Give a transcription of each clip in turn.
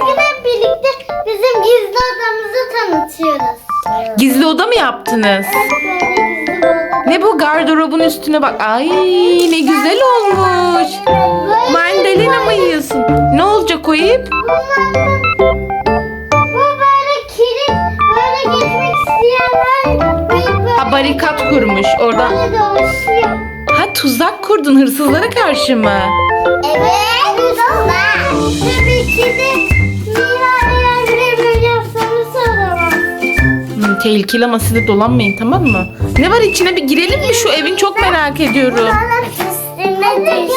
Bugün hep birlikte bizim gizli odamızı tanıtıyoruz. Gizli oda mı yaptınız? Evet böyle gizli bir oda. Ne bu gardırobun üstüne bak. Ay ne güzel olmuş. Böyle Mandalina mı yiyorsun? Ne olacak o ip? Bu böyle kilit böyle geçmek isteyenler böyle, böyle, Ha barikat kurmuş orada. böyle dolaşıyor. Ha tuzak kurdun hırsızlara karşı mı? Evet. Güzel. Tabii ki de Mira eğer bir yapsanız soramaz. Hmm, tehlikeli ama siz de dolanmayın tamam mı? Ne var içine bir girelim mi şu evin çok merak ediyorum. üstüne düştü.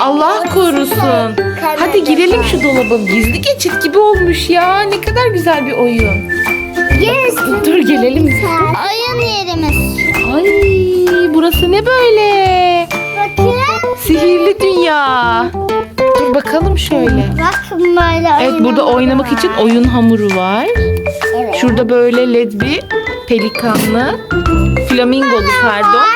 Allah korusun. Hadi girelim şu dolaba. Gizli geçit gibi olmuş ya. Ne kadar güzel bir oyun. Dur gelelim. Oyun yerimiz. Ay burası ne böyle? Bakın. Sihirli dünya. Dur bakalım şöyle. Bakın böyle Evet burada oynamak için oyun hamuru var. Evet. Şurada böyle led bir pelikanlı, flamingolu pardon.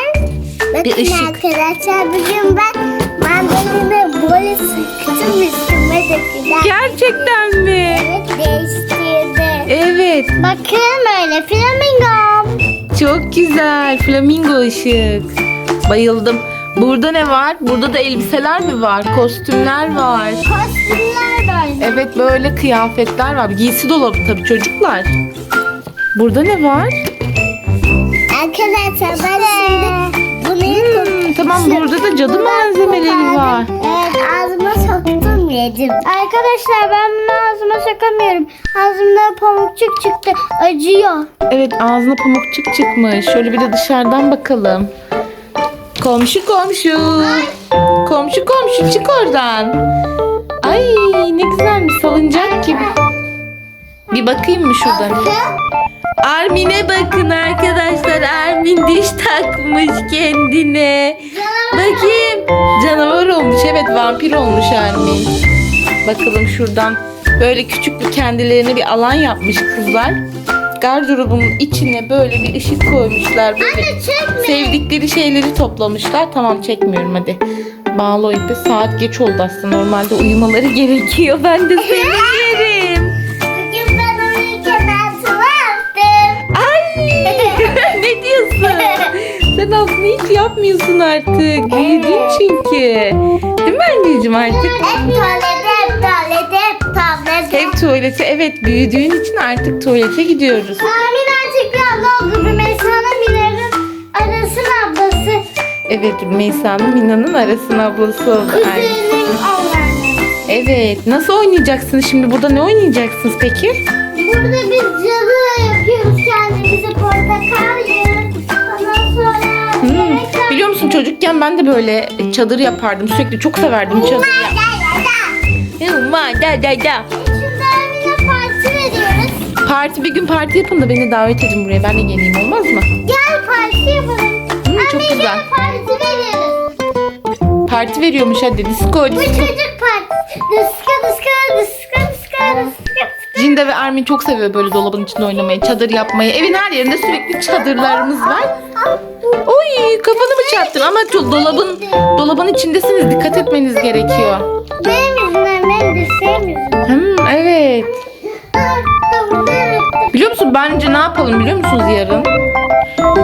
Bakın bir ışık. arkadaşlar bugün ben mandalina böyle sıktım üstüme dökülen. Gerçekten mi? Evet değiştirdi. Evet. Bakın böyle flamingo. Çok güzel. Flamingo ışık. Bayıldım. Burada ne var? Burada da elbiseler mi var? Kostümler var. Kostümler böyle. Evet böyle kıyafetler var. Giysi dolabı tabii çocuklar. Burada ne var? Arkadaşlar ben şimdi bunu Hmm, tamam burada da cadı malzemeleri var. Evet ağzıma soktum yedim. Arkadaşlar ben bunu ağzıma sokamıyorum. Ağzımda pamukçuk çıktı. Acıyor. Evet ağzına pamukçuk çıkmış. Şöyle bir de dışarıdan bakalım. Komşu komşu. Komşu komşu çık oradan. Ay ne güzelmiş salıncak gibi. Bir bakayım mı şuradan? Armin'e bakın arkadaşlar. Armin diş takmış kendine. Bakayım. Canavar olmuş. Evet vampir olmuş Armin. Bakalım şuradan. Böyle küçük bir kendilerine bir alan yapmış kızlar. Gardırobunun içine böyle bir ışık koymuşlar. Böyle çekme. sevdikleri şeyleri toplamışlar. Tamam çekmiyorum hadi. Bağlı o ipi. Saat geç oldu aslında. Normalde uyumaları gerekiyor. Ben de seni yerim. Bugün ben uyurken yaptım. Ay! ne diyorsun? Sen aslında hiç yapmıyorsun artık. Büyüdün çünkü. Değil mi anneciğim artık? Hep Hep tuvalete evet büyüdüğün için artık tuvalete gidiyoruz. Amin artık bir abla oldu. Rümeysa'nın Minar'ın arasın ablası. Evet Rümeysa'nın Mina'nın arasına ablası oldu. Kuzenim oğlanı. Evet nasıl oynayacaksınız şimdi burada ne oynayacaksınız peki? Burada biz cadı yapıyoruz kendimize portakal yiyoruz. Ondan sonra Hmm. yemek. Biliyor musun çocukken ben de böyle çadır yapardım. Sürekli çok severdim çadır. Hıma, da da da. Şimdi Amin'e parti veriyoruz. Parti bir gün parti yapın da beni davet edin buraya. Ben de geleyim olmaz mı? Gel parti yapalım. Hmm, çok güzel. parti veriyoruz. Parti veriyormuş hadi disco Bu disco. çocuk partisi. Diska diska diska diska diska. Jinda ve Armin çok seviyor böyle dolabın içinde oynamayı, çadır yapmayı. Evin her yerinde sürekli çadırlarımız var. Oy kafanı mı çarptın ama çok dolabın dolabın içindesiniz. Dikkat etmeniz gerekiyor. Benim yüzümden benim dirseğim yüzümden. Hmm, evet. Biliyor musun bence ne yapalım biliyor musunuz yarın?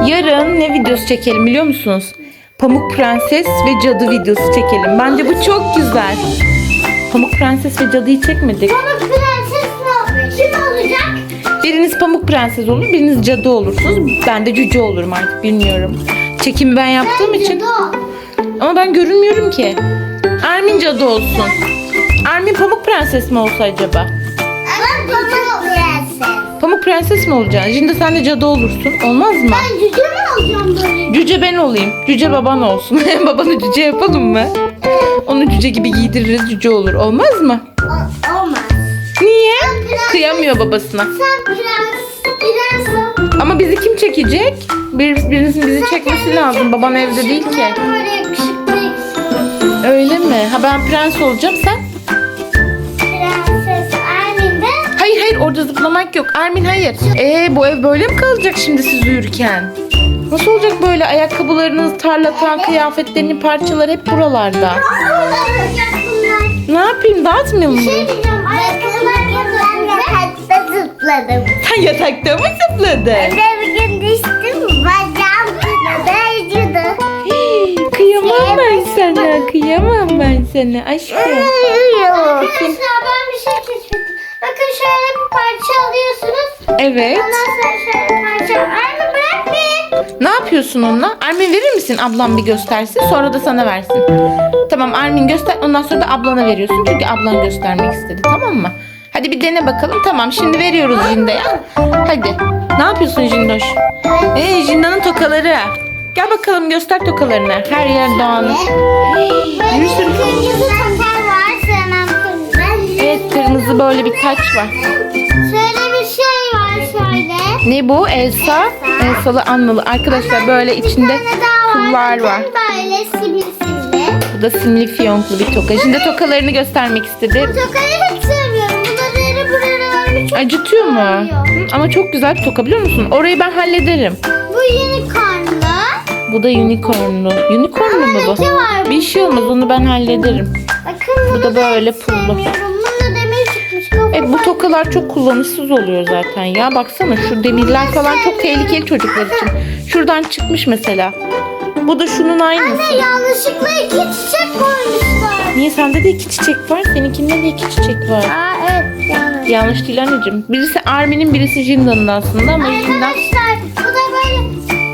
Yarın ne videosu çekelim biliyor musunuz? Pamuk Prenses ve Cadı videosu çekelim. Bence bu çok güzel. Pamuk Prenses ve Cadı'yı çekmedik. Pamuk prenses ne Kim olacak? Biriniz Pamuk Prenses olur, biriniz Cadı olursunuz. Ben de Cüce olurum artık bilmiyorum. Çekimi ben yaptığım için. Ama ben görünmüyorum ki. Armin Cadı olsun. Armin Pamuk Prenses mi olsa acaba? Ben. Pamuk Prenses mi olacaksın? Şimdi sen de Cadı olursun. Olmaz mı? Ben cüce mi olacağım böyle? Cüce ben olayım. Cüce baban olsun. Babanı cüce yapalım mı? Onu cüce gibi giydiririz cüce olur. Olmaz mı? O- olmaz. Niye? prens- Kıyamıyor babasına. Sen prens, prens ol. Ama bizi kim çekecek? Bir, birinizin bizi çekmesi lazım. Baban evde değil ki. Böyle yakışıklı yakışıklı. Öyle mi? Ha ben prens olacağım sen? Hayır orada zıplamak yok. Armin hayır. Ee bu ev böyle mi kalacak şimdi siz uyurken? Nasıl olacak böyle ayakkabılarınız, tarlatan, kıyafetlerinin parçaları hep buralarda? Ne yapayım dağıtmayayım mı? Şey diyeceğim ayakkabı Sen yatakta mı zıpladın? Ben de bir gün düştüm. Bacağım kanadı acıdı. Kıyamam ben sana. Kıyamam ben sana aşkım. Arkadaşlar ben bir şey Bakın şöyle bir parça alıyorsunuz. Evet. Ondan sonra şöyle parça. Anne bırak bir. Ne yapıyorsun onunla? Armin verir misin? Ablam bir göstersin. Sonra da sana versin. Tamam Armin göster. Ondan sonra da ablana veriyorsun. Çünkü ablan göstermek istedi. Tamam mı? Hadi bir dene bakalım. Tamam şimdi veriyoruz Jinda'ya. Hadi. Ne yapıyorsun Jindoş? Ee Jinda'nın tokaları. Gel bakalım göster tokalarını. Her yer. Böyle Bir sürü- Evet kırmızı böyle bir taç var. Şöyle bir şey var şöyle. Ne bu? Elsa. Elsa'lı anmalı. Arkadaşlar böyle içinde pullar var. Böyle simli simli. Bu da simli fiyonklu bir toka. Jinda tokalarını göstermek istedi. Bu tokayı hiç sevmiyorum. Bu da deri buralarını çok Acıtıyor mu? Acıyor. Hı, Ama çok güzel bir toka biliyor musun? Orayı ben hallederim. Bu yeni karnlı. Bu da unicornlu. Unicornlu mu bu? var. Bir şey olmaz onu ben hallederim. Bakın bunu da böyle pullu. sevmiyorum. Evet bu tokalar çok kullanışsız oluyor zaten ya. Baksana şu demirler falan çok tehlikeli çocuklar için. Şuradan çıkmış mesela. Bu da şunun aynısı. Anne yanlışlıkla iki çiçek koymuşlar. Niye sende de iki çiçek var? Seninkinde de iki çiçek var. Aa evet yanlış. Yanlış değil anneciğim. Birisi Armin'in birisi Jinda'nın aslında ama Jinda... Arkadaşlar bu da böyle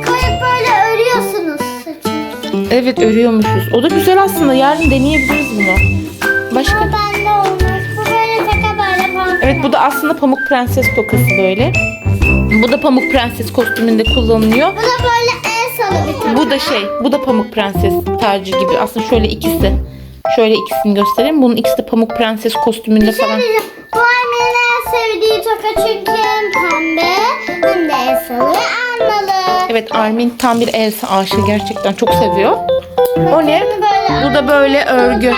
koyup böyle örüyorsunuz saçınızı. Evet örüyormuşuz. O da güzel aslında. Yarın deneyebiliriz bunu. Başka? Ama bende olmaz. Evet bu da aslında Pamuk Prenses tokası böyle. Bu da Pamuk Prenses kostümünde kullanılıyor. Bu da böyle el salı bir taka. Bu da şey, bu da Pamuk Prenses tacı gibi. Aslında şöyle ikisi. Şöyle ikisini göstereyim. Bunun ikisi de Pamuk Prenses kostümünde şey falan. diyeceğim. Bu annenin en sevdiği toka çünkü hem pembe hem de el salı anlalı. Evet Armin tam bir Elsa aşığı gerçekten çok seviyor. O ne? Bu da böyle örgü.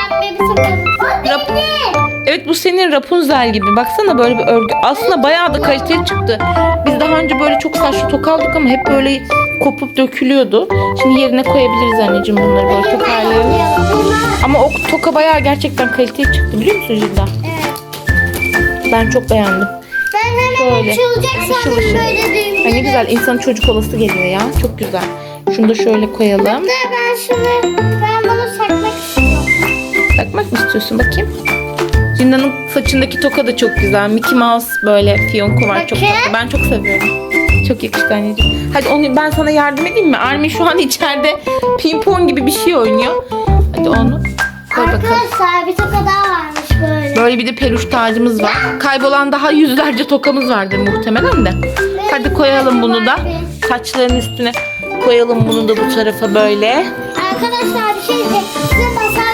Rap-. Evet bu senin Rapunzel gibi. Baksana böyle bir örgü. Aslında bayağı da kaliteli çıktı. Biz daha önce böyle çok saçlı toka aldık ama hep böyle kopup dökülüyordu. Şimdi yerine koyabiliriz anneciğim bunları böyle toparlayalım. Ama o toka bayağı gerçekten kaliteli çıktı biliyor musun Cilda? evet. Ben çok beğendim. Ben hemen Şöyle. açılacak Işıl sandım ışıl. böyle düğümleri. Ay ne güzel insanın çocuk olası geliyor ya. Çok güzel. Şunu da şöyle koyalım. Da ben şunu, ben bunu sakmak istiyorum. Takmak mı istiyorsun bakayım? Cinda'nın saçındaki toka da çok güzel. Mickey Mouse böyle fiyonku var çok Bakın. tatlı. Ben çok seviyorum. Çok yakıştı anneciğim. Hadi onu ben sana yardım edeyim mi? Armin şu an içeride pimpon gibi bir şey oynuyor. Hadi onu koy bakalım. Arkadaşlar bir toka daha varmış böyle. Böyle bir de peluş tacımız var. Kaybolan daha yüzlerce tokamız vardır muhtemelen de. Hadi koyalım bunu da. Saçların üstüne koyalım bunu da bu tarafa böyle. Arkadaşlar bir şey diyeceğim. Size masal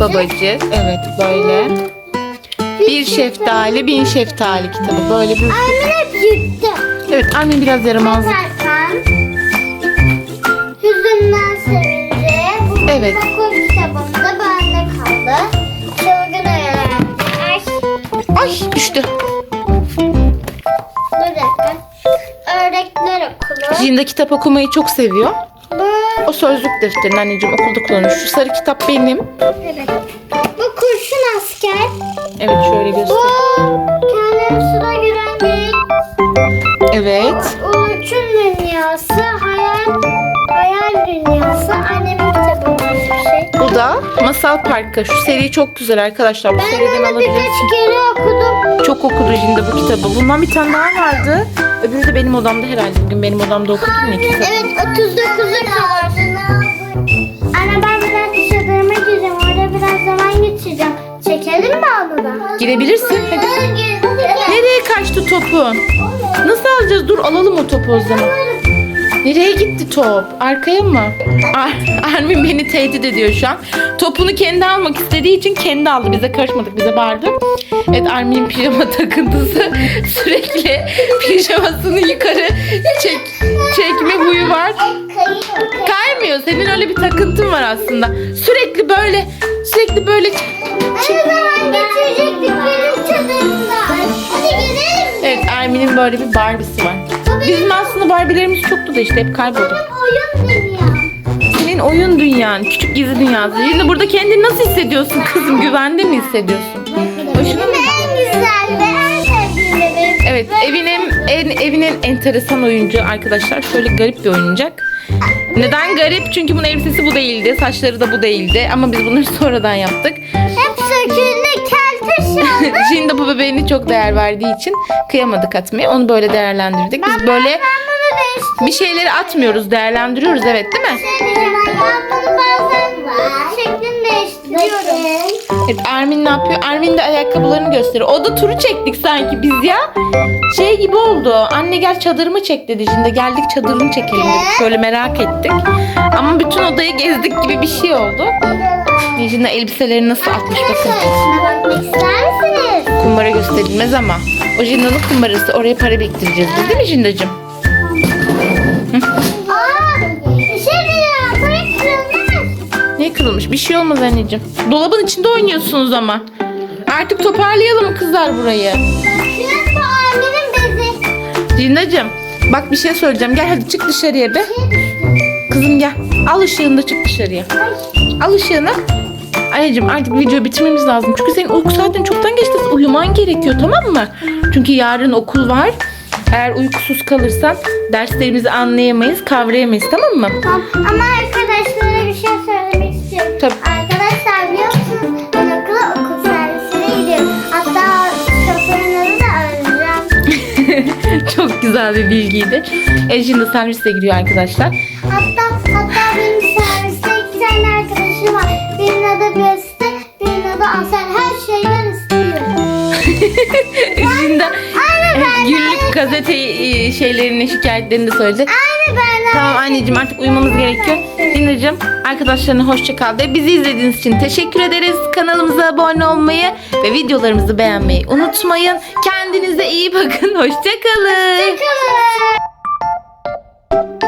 Babacık. Evet böyle. Bir şeftali, bin şeftali kitabı. Böyle bir... Annem hep yıktı. Evet Armin biraz yaramaz. Serkan. Hüzünden sevince. Bu Evet. okul kitabımda bende kaldı. Çılgın öğrenci. Ay. Ay düştü. Dur dakika. Öğretmenler okulu. Jinda kitap okumayı çok seviyor. Bu, O sözlük defterini anneciğim okulda kullanıyor. Şu sarı kitap benim. evet. Bu kurşun asker. Evet şöyle Bu göster. kendim suda giren bir Evet. uçun dünyası, hayal hayal dünyası. Annemin kitabından bir şey. Bu da Masal Parkı. Şu seri çok güzel arkadaşlar. Bu Ben seriden onu alabilirsiniz. birkaç kere okudum. Çok okudu Jinda bu kitabı. Bundan bir tane daha vardı. Öbürü de benim odamda herhalde. Bugün benim odamda okudum ya kitabı. Evet 39'a kadar. Anne ben biraz dışarıma gireceğim. Orada biraz zaman geçireceğim. Çekelim mi onu da? Girebilirsin. Hadi. Nereye kaçtı topun? Nasıl alacağız? Dur alalım o topu o zaman. Nereye gitti top? Arkaya mı? Ar- Armin beni tehdit ediyor şu an. Topunu kendi almak istediği için kendi aldı. Bize karışmadık. Bize bağırdı. Evet Armin'in pijama takıntısı. Pijamasını yukarı çek, çekme huyu var. Kaymıyor. Senin öyle bir takıntın var aslında. Sürekli böyle sürekli böyle? Hadi gidelim. Evet Armin'in böyle bir Barbie'si var. Bizim aslında Barbie'lerimiz çoktu da işte hep kayboldu. Senin oyun dünyan, küçük gizli dünyası. Şimdi burada kendini nasıl hissediyorsun kızım? Güvende mi hissediyorsun? Hoşuna mı? En güzel ve en sevdiğim. Evet, evin en, en evin en enteresan oyuncu arkadaşlar. Şöyle garip bir oyuncak. Neden garip? Çünkü bunun elbisesi bu değildi, saçları da bu değildi. Ama biz bunları sonradan yaptık. Hep söküldü, keltoş oldu. Şimdi bu bebeğini çok değer verdiği için kıyamadık atmaya. Onu böyle değerlendirdik. Biz böyle bir şeyleri atmıyoruz, değerlendiriyoruz evet değil mi? Şey ben bunu bazen şeklini değiştiriyorum. Evet, Ermin ne yapıyor? Ermin de ayakkabılarını gösteriyor. O da turu çektik sanki biz ya. Şey gibi oldu. Anne gel çadırımı çek dedi. Şimdi geldik çadırını çekelim dedik. Şöyle merak ettik. Ama bütün odayı gezdik gibi bir şey oldu. Şimdi elbiseleri nasıl atmış bakın. Bakmak ister misiniz? Kumbara gösterilmez ama. O Jinda'nın kumbarası. Oraya para biriktireceğiz biz değil mi Jinda'cığım? Kırılmış? Bir şey olmaz anneciğim. Dolabın içinde oynuyorsunuz ama. Artık toparlayalım kızlar burayı. Şurası annemin bezi. Cindacığım bak bir şey söyleyeceğim. Gel hadi çık dışarıya be. Kızım gel. Al ışığını da çık dışarıya. Al ışığını. Anneciğim artık videoyu bitirmemiz lazım. Çünkü senin uyku saatin çoktan geçti. Uyuman gerekiyor tamam mı? Çünkü yarın okul var. Eğer uykusuz kalırsan derslerimizi anlayamayız, kavrayamayız tamam mı? Tamam. Ama arkadaşlara Tabii. Arkadaşlar biliyor musunuz? Ben okula okul servisine gidiyorum. Hatta şoförün adı da Özlem. Çok güzel bir bilgiydi. Ejin de serviste giriyor arkadaşlar. Hatta hatta benim serviste iki tane arkadaşım var. Birinin adı Beste, birinin adı Asel. Her şeyden istiyor. Ejin gazete e, şeylerini, şikayetlerini de söyledi. Aynı ben. Tamam anneciğim artık uyumamız gerekiyor. Dinleyeceğim. Arkadaşlarına hoşça kal de bizi izlediğiniz için teşekkür ederiz. Kanalımıza abone olmayı ve videolarımızı beğenmeyi unutmayın. Kendinize iyi bakın. Hoşça kalın. Bakalım.